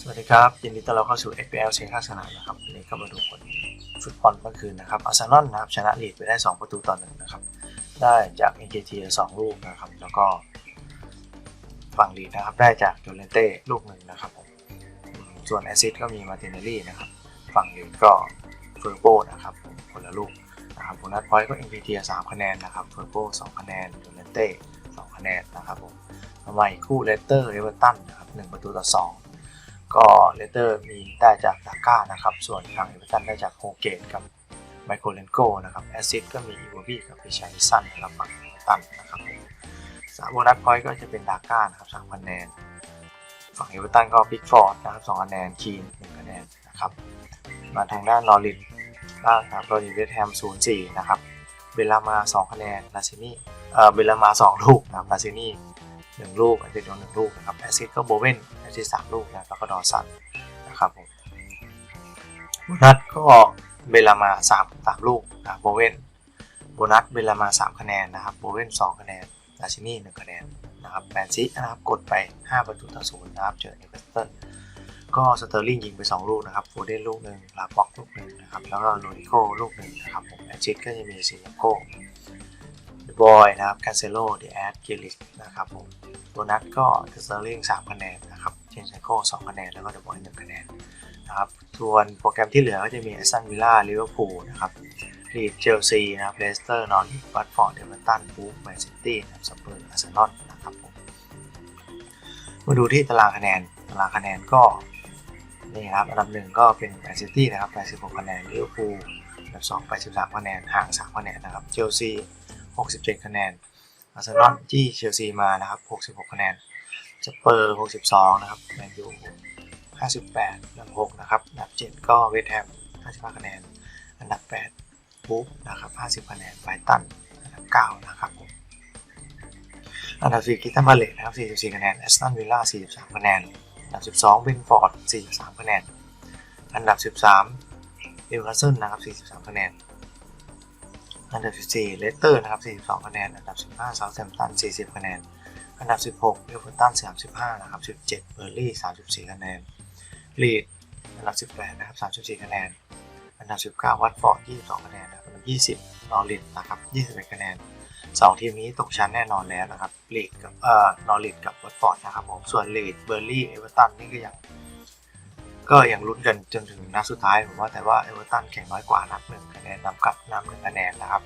สวัสดีครับ ยินดีต้อนรับเข้าสู่ FPL เชียงข้างสนามนะครับวันนี้ก็มาดูผลฟุตบอลเมื่อคืนนะครับอาร์เซนอลนะครับชนะลีดไปได้ 2 ประตูต่อหนึ่งนะครับ ได้จาก NKT สองลูกนะครับ แล้วก็ฝั่งลีดนะครับได้จากโจเลนเต้ลูกหนึ่งนะครับผมส่วนแอซิดก็มีมาตินเนลลี่นะครับ ฝั่งลีดก็เฟอร์โบนะครับคนละลูกนะครับโบนัสพอยต์ก็ NKT สามคะแนนนะครับเฟอร์โบสองคะแนนโจเลนเต้สองคะแนนนะครับผมทำไมคู่เลสเตอร์เอเวอร์ตันนะครับหนึ่งประตูต่อสอง ก็เลเตอร์มีได้จากดาก้านะครับ ส่วนทางเอเวอร์ตันได้จากโฮเกตกับไมโครเลนโกนะครับแอซิดก็มีอีโวบี้กับพิชัยสันนะครับฝั่งเอเวอร์ตันนะครับสามโบนัสพอยต์ก็จะเป็นดาก้านะครับสามคะแนน ฝั่งเอเวอร์ตันก็พิกฟอร์ดนะครับสองคะแนนคีนหนึ่งคะแนนนะครับมาทางด้านลอริดบ้างครับลอริดเวสแฮมศูนย์สี่นะครับเบลลามาสองคะแนนลาซินี่เอ่อเบลลามาสองลูกนะครับลาซินี่ หนึ่งลูกแอซิดโดนหนึ่งลูกนะครับแอซิดก็โบเวนแอซิดสามลูกนะแล้วก็ดอสันนะครับผมโบนัสก็เบลามาสามสามลูกนะโบเวนโบนัสเบลามาสามคะแนนนะครับโบเวนสองคะแนนลาชินี่หนึ่งคะแนนนะครับแมนซินะครับกดไป 5 ประตูต่อศูนย์นะครับเจอนิวคาสเซิลก็สเตอร์ลิงยิงไป 2 ลูกนะครับโฟเดนลูกหนึ่งลาบ็อกลูกหนึ่งนะครับแล้วก็โรดิโกลูกหนึ่งนะครับผมแอซิดก็จะมีซิยโกเดบอยนะครับคาเซโลเดแอดเกลิสนะครับผม โบนัสก็สเตอร์ลิง3คะแนนนะครับเชนไซโก้2คะแนน แล้วก็เดอะบอย1คะแนนนะครับส่วนโปรแกรมที่เหลือก็จะมีแอสตันวิลล่าลิเวอร์พูลนะครับลีดเชลซีนะครับเลสเตอร์นอริทวัตฟอร์ดเอเวอร์ตันบูฟแมนซิตี้นะครับสเปอร์อาร์เซนอลนะครับผมมาดูที่ตารางคะแนนตารางคะแนนก็นี่ครับอันดับหนึ่งก็เป็นแมนซิตี้นะครับ86คะแนนลิเวอร์พูลอันดับ2 83คะแนนห่าง3คะแนนนะครับเชลซี67คะแนน อาร์เซนอลที่เชลซีมานะครับ 66 คะแนนสเปอร์ 62 นะครับแมนยู58 อันดับ6นะครับ อันดับ 7 ก็เวสต์แฮม 55 คะแนน อันดับ8บุ๊กนะครับ 50 คะแนนไบรตัน อันดับ 9 นะครับผมอันดับ4กิตตันบาเลตนะครับ 44 คะแนนแอสตันวิลล่า 43 คะแนน อันดับ 12เบนฟอร์ด 43 คะแนน อันดับ 13นิวคาสเซิลนะครับ 43 คะแนน อันดับ 14 เลสเตอร์นะครับ 42 คะแนน อันดับ 15 เซาท์แฮมป์ตัน 40 คะแนน อันดับ 16เอเวอร์ตัน 35 นะครับ 17 เบอร์ลี่ 34 คะแนน ลีด อันดับ 18 นะครับ 34 คะแนน อันดับ 19 วัตฟอร์ด 22 คะแนนนะครับอันดับ 20 นอริทนะครับ 21 คะแนน 2 ทีมนี้ตกชั้นแน่นอนแล้วนะครับ ลีดกับ เอ่อ นอริทกับวัตฟอร์ดนะครับผม ส่วนลีด เบอร์ลี่ เอเวอร์ตันนี่ก็ยัง ก็ยังลุ้นกันจนถึงนัดสุดท้ายผมว่าแต่ว่าเอเวอร์ตันแข่งน้อยกว่านัดหนึ่งคะแนนนำกับนำหนึ่งคะแนนนะครับ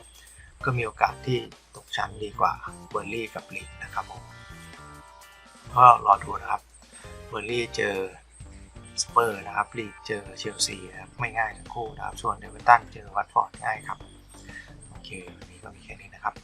ก็มีโอกาสที่ตกชั้นดีกว่าเบอร์ลี่กับลีดนะครับผมก็รอดูนะครับเบอร์ลี่เจอสเปอร์นะครับลีดเจอเชลซีนะครับไม่ง่ายทั้งคู่นะครับ ส่วนเอเวอร์ตันเจอวัตฟอร์ดง่ายครับ โอเค วันนี้ก็มีแค่นี้นะครับ